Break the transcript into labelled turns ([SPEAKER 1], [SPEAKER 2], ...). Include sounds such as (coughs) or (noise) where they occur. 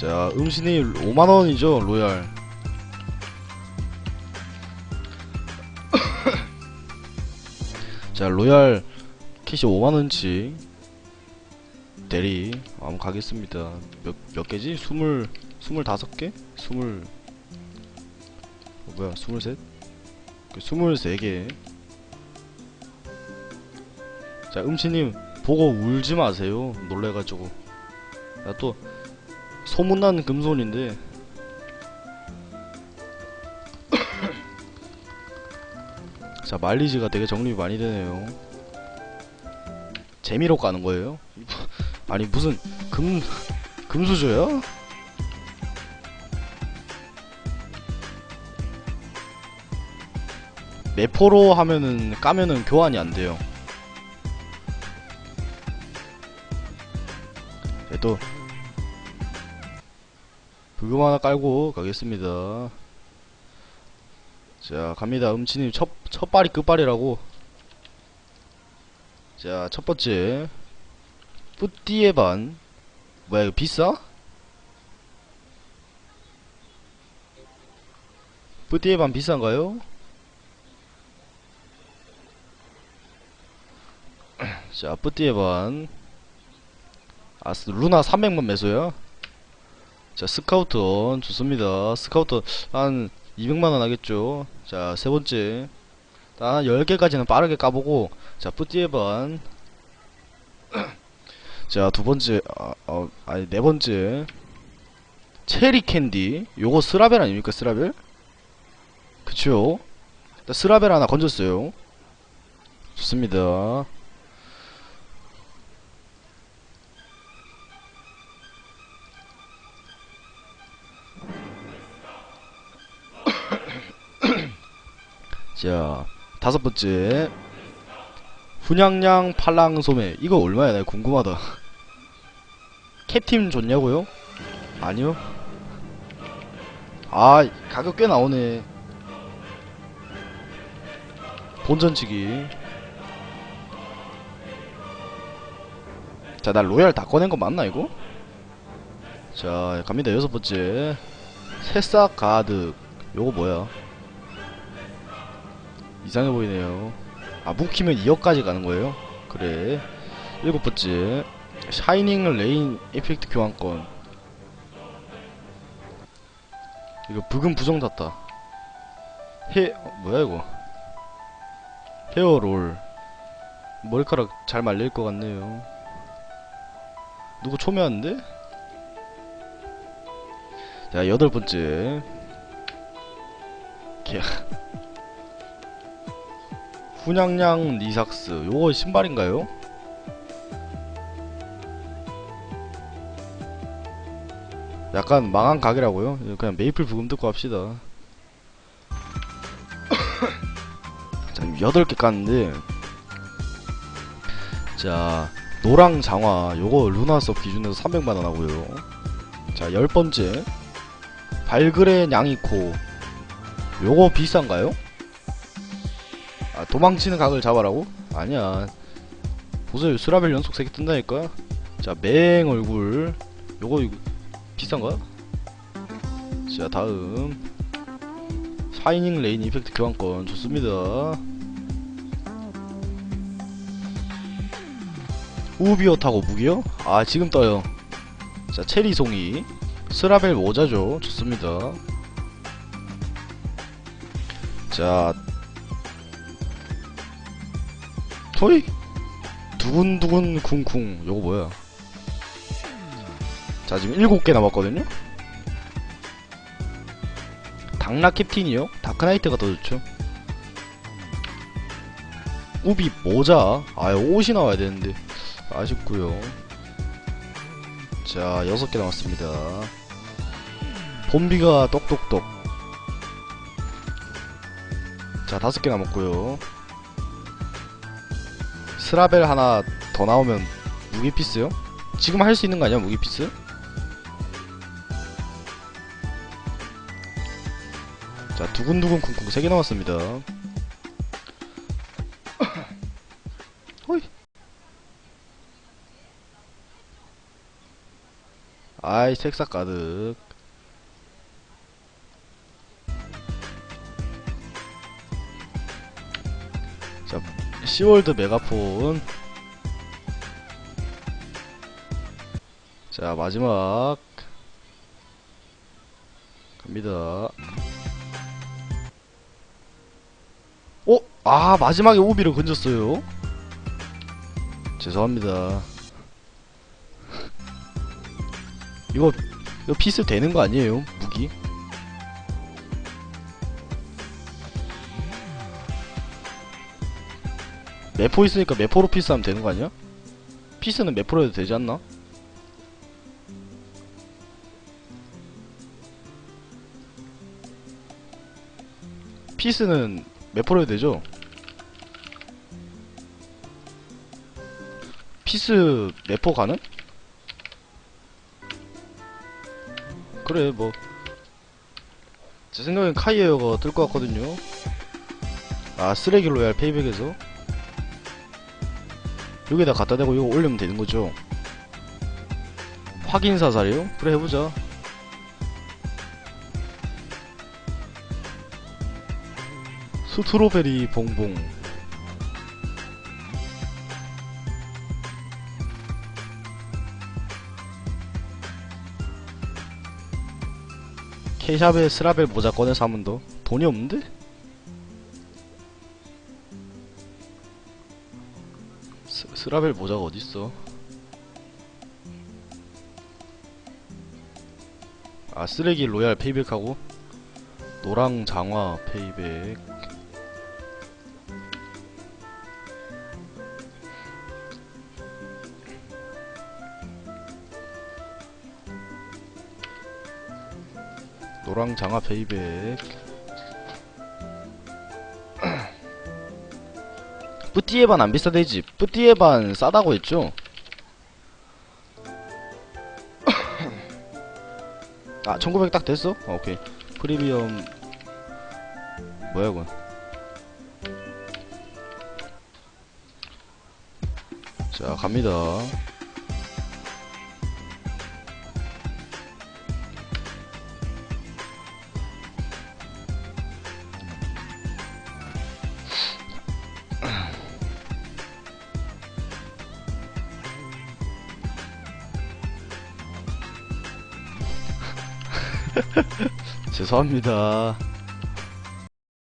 [SPEAKER 1] 자, 음신이 5만원이죠, 로얄. 자, 로얄 캐시 5만원치. 대리. 한번 가겠습니다. 몇, 몇 개지? 20, 25개? 20, 어, 뭐야, 23? 그 23개. 자, 음치님, 보고 울지 마세요. 놀래가지고. 야, 또, 소문난 금손인데. (coughs) 자, 말리지가 되게 정립이 많이 되네요. 재미로 까는 거예요? (laughs) 아니, 무슨, 금, 금수저야? 매포로 하면은, 까면은 교환이 안 돼요. 네, 또, 불금 하나 깔고 가겠습니다. 자, 갑니다. 음치님 첫, 첫 발이 끝발이라고. 자, 첫 번째. 뿌띠의 반. 뭐야, 이거 비싸? 뿌띠의 반 비싼가요? 자, 뿌띠의 반. 아, 스- 루나 300만 매소야? 자, 스카우터 좋습니다. 스카우터 한 200만원 하겠죠. 자, 세 번째. 한 10개까지는 빠르게 까보고, 자, 뿌띠에반. (clears throat) 자, 두 번째, 아, 어, 아니, 네 번째. 체리 캔디. 요거 스라벨 아닙니까, 스라벨? 그쵸. 스라벨 하나 건졌어요. 좋습니다. 자, 다섯 번째. 훈양양 팔랑 소매. 이거 얼마야? 나 궁금하다. (laughs) 캡틴 좋냐고요? 아니요. 아, 가격 꽤 나오네. 본전치기. 자, 나 로얄 다 꺼낸 거 맞나, 이거? 자, 갑니다. 여섯 번째. 새싹 가득. 요거 뭐야? 이상해 보이네요. 아, 묵히면 2억까지 가는 거예요? 그래. 일곱 번째. 샤이닝 레인 이펙트 교환권. 이거 부금 부정 탔다. 헤, 어, 뭐야, 이거. 헤어롤. 머리카락 잘 말릴 것 같네요. 누구 초면인데? 자, 여덟 번째. 개, 훈양양 리삭스. 요거 신발인가요? 약간 망한 가게라고요? 그냥 메이플 부금 듣고 합시다. (coughs) 자 8개 깠는데. 자 노랑 장화. 요거 루나섭 기준에서 300만원 하고요. 자 10번째. 발그레 냥이코. 요거 비싼가요? 아, 도망치는 각을 잡아라고? 아니야. 보세요. 수라벨 연속 3개 뜬다니까? 자, 맹 얼굴. 요거, 이거, 비싼가? 자, 다음. 샤이닝 레인 이펙트 교환권. 좋습니다. 우비어 타고 무기요? 아, 지금 떠요. 자, 체리 송이. 스라벨 모자죠. 좋습니다. 자, 토이? 두근두근 쿵쿵. 요거 뭐야? 자 지금 7개 남았거든요? 당락 캡틴이요? 다크나이트가 더 좋죠? 우비 모자? 아 옷이 나와야 되는데. 아쉽구요. 자 6개 남았습니다. 봄비가 똑똑똑. 자 5개 남았고요 스라벨 하나 더 나오면 무기 피스요? 지금 할 수 있는 거 아니야 무기 피스? 자 두근두근 쿵쿵 3개 남았습니다 (coughs) 호이 아이 색사 가득 시월드 메가폰. 자 마지막. 갑니다. 어? 아 마지막에 오비를 건졌어요. 죄송합니다. (laughs) 이거 이거 피스 되는 거 아니에요? 무기 매포 있으니까 매포로 피스하면 되는 거 아니야? 피스는 매포로 해도 되지 않나? 피스는 매포로 해도 되죠? 피스 매포 가능? 그래 뭐 제 생각엔 카이에어가 뜰 것 같거든요 아 쓰레기 로얄 페이백에서 여기다 갖다 대고 이거 올리면 되는 거죠 확인 사살이요? 그래 해보자 스트로베리 봉봉 케샵에 스라벨 모자 꺼내서 하면 더 돈이 없는데? 스, 스라벨 모자가 어딨어? 아 쓰레기 로얄 페이백하고? 노랑 장화 페이백. 노랑 장화 페이백 뿌띠에반 안 비싸대지 뿌띠에반 싸다고 했죠? (coughs) 아 1900 딱 됐어? 어, 오케이. 프리미엄. 뭐야 이건? 자 갑니다 (laughs) 죄송합니다